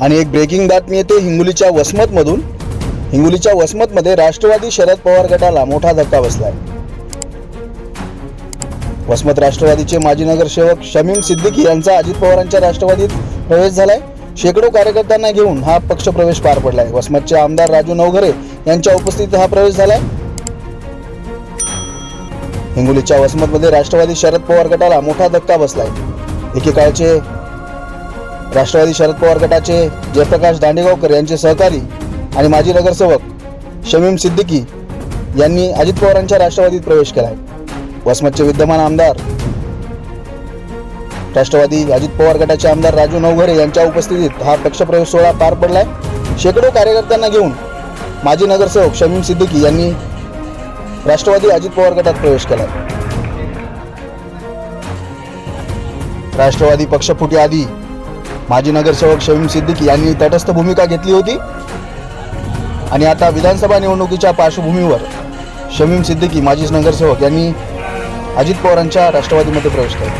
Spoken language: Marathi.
आणि एक ब्रेकिंग बातमी येते हिंगोलीच्या वसमतमधून. हिंगोलीच्या वसमतमध्ये राष्ट्रवादी शरद पवार गटाला मोठा धक्का बसलाय. वसमत राष्ट्रवादीचे माजी नगरसेवक शमीम सिद्दीकी यांचा अजित पवारांच्या राष्ट्रवादीत प्रवेश झालाय. शेकडो कार्यकर्त्यांना घेऊन हा पक्ष प्रवेश पार पडलाय. वसमतचे आमदार राजू नवघरे यांच्या उपस्थितीत हा प्रवेश झालाय. हिंगोलीच्या वसमतमध्ये राष्ट्रवादी शरद पवार गटाला मोठा धक्का बसलाय. एकेकाळचे राष्ट्रवादी शरद पवार गटाचे जयप्रकाश दांडेगावकर यांचे सहकारी आणि माजी नगरसेवक शमीम सिद्दीकी यांनी अजित पवारांच्या राष्ट्रवादीत प्रवेश केला आहे वसमतचे विद्यमान आमदार राष्ट्रवादी अजित पवार गटाचे आमदार राजू नवघरे यांच्या उपस्थितीत हा पक्षप्रवेश सोहळा पार पडलाय. शेकडो कार्यकर्त्यांना घेऊन माजी नगरसेवक शमीम सिद्दीकी यांनी राष्ट्रवादी अजित पवार गटात प्रवेश केलाय. राष्ट्रवादी पक्षफुटी आधी माजी नगरसेवक शमीम सिद्दीकी यांनी तटस्थ भूमिका घेतली होती. आणि आता विधानसभा निवडणुकीच्या पार्श्वभूमीवर शमीम सिद्दीकी माजी नगरसेवक यांनी अजित पवारांच्या राष्ट्रवादीमध्ये प्रवेश केला.